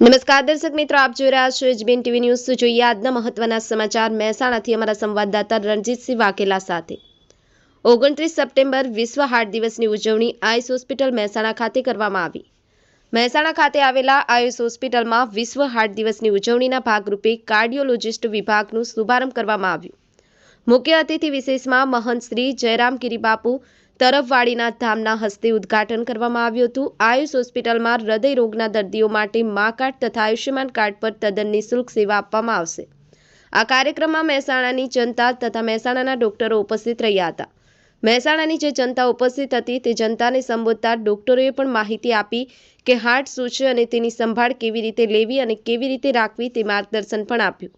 નમસ્કાર દર્શક મિત્રો, આપ જોઈ રહ્યા છો એચબીએન ટીવી ન્યૂઝ. જોઈએ આજના મહત્વના સમાચાર મહેસાણાથી અમારા સંવાદદાતા રણજીતસિંહ વાઘેલા સાથે. ઓગણત્રીસ સપ્ટેમ્બર વિશ્વ હાર્ટ દિવસની ઉજવણી આયુષ હોસ્પિટલ મહેસાણા ખાતે કરવામાં આવી. મહેસાણા ખાતે આવેલા આયુષ હોસ્પિટલમાં વિશ્વ હાર્ટ દિવસની ઉજવણીના ભાગરૂપે કાર્ડિયોલોજિસ્ટ વિભાગનું શુભારંભ કરવામાં આવ્યું. મુખ્ય અતિથિ વિશેષમાં મહંત શ્રી જયરામ બાપુ તરફવાડીના ધામના હસ્તે ઉદ્ઘાટન કરવામાં આવ્યું હતું. આયુષ હોસ્પિટલમાં હૃદય રોગના દર્દીઓ માટે મા કાર્ડ તથા આયુષ્યમાન કાર્ડ પર તદ્દન નિઃશુલ્ક સેવા આપવામાં આવશે. આ કાર્યક્રમમાં મહેસાણાની જનતા તથા મહેસાણાના ડોક્ટરો ઉપસ્થિત રહ્યા હતા. મહેસાણાની જે જનતા ઉપસ્થિત હતી તે જનતાને સંબોધતા ડોક્ટરોએ પણ માહિતી આપી કે હાર્ટ શું છે અને તેની સંભાળ કેવી રીતે લેવી અને કેવી રીતે રાખવી તે માર્ગદર્શન પણ આપ્યું.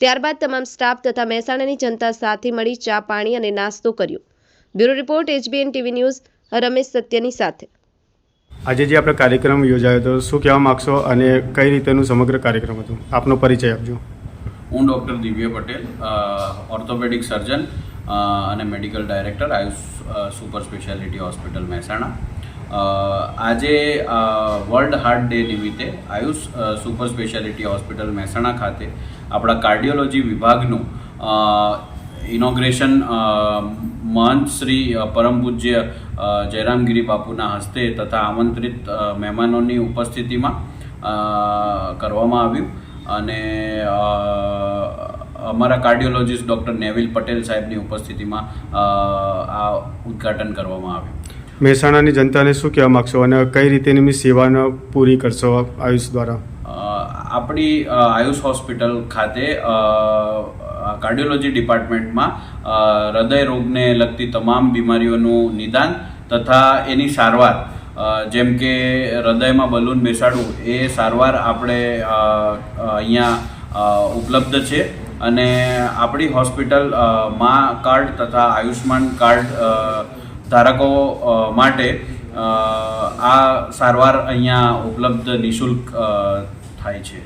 ત્યારબાદ તમામ સ્ટાફ તથા મહેસાણાની જનતા સાથે મળી ચા, પાણી અને નાસ્તો કર્યો. Bureau report HBN TV news Ramesh સત્યની સાથે. આજે જે આપણે કાર્યક્રમ યોજાયો હતો શું કહેવા માગશો અને કઈ રીતેનું સમગ્ર કાર્યક્રમ હતું? આપનો પરિચય આપજો. હું ડૉક્ટર દિવ્ય પટેલ ઓર્થોપેડિક સર્જન અને medical director Ayush super speciality hospital Mehsana. આજે વર્લ્ડ હાર્ટ ડે નિમિત્તે Ayush super speciality hospital Mehsana ખાતે આપણા કાર્ડિયોલોજી વિભાગનું ઇનોગ્રેશન મહંત શ્રી પરમ પૂજ્ય જયરામગીરી બાપુના હસ્તે તથા આમંત્રિત મહેમાનોની ઉપસ્થિતિમાં કરવામાં આવ્યું. અને અમારા કાર્ડિયોલોજિસ્ટ ડૉક્ટર નેવિલ પટેલ સાહેબની ઉપસ્થિતિમાં આ ઉદ્ઘાટન કરવામાં આવ્યું. મહેસાણાની જનતાને શું કહેવા માગશો અને કઈ રીતેની સેવાને પૂરી કરશો આયુષ દ્વારા? આપણી આયુષ હોસ્પિટલ ખાતે કાર્ડિયોલોજી ડિપાર્ટમેન્ટમાં હૃદય રોગને લગતી તમામ બીમારીઓનું નિદાન તથા એની સારવાર જેમ કે હૃદયમાં બલૂન બેસાડવું, એ સારવાર આપણે અહીંયા ઉપલબ્ધ છે. અને આપણી હોસ્પિટલમાં કાર્ડ તથા આયુષ્માન કાર્ડ ધારકો માટે આ સારવાર અહીંયા ઉપલબ્ધ નિઃશુલ્ક થાય છે.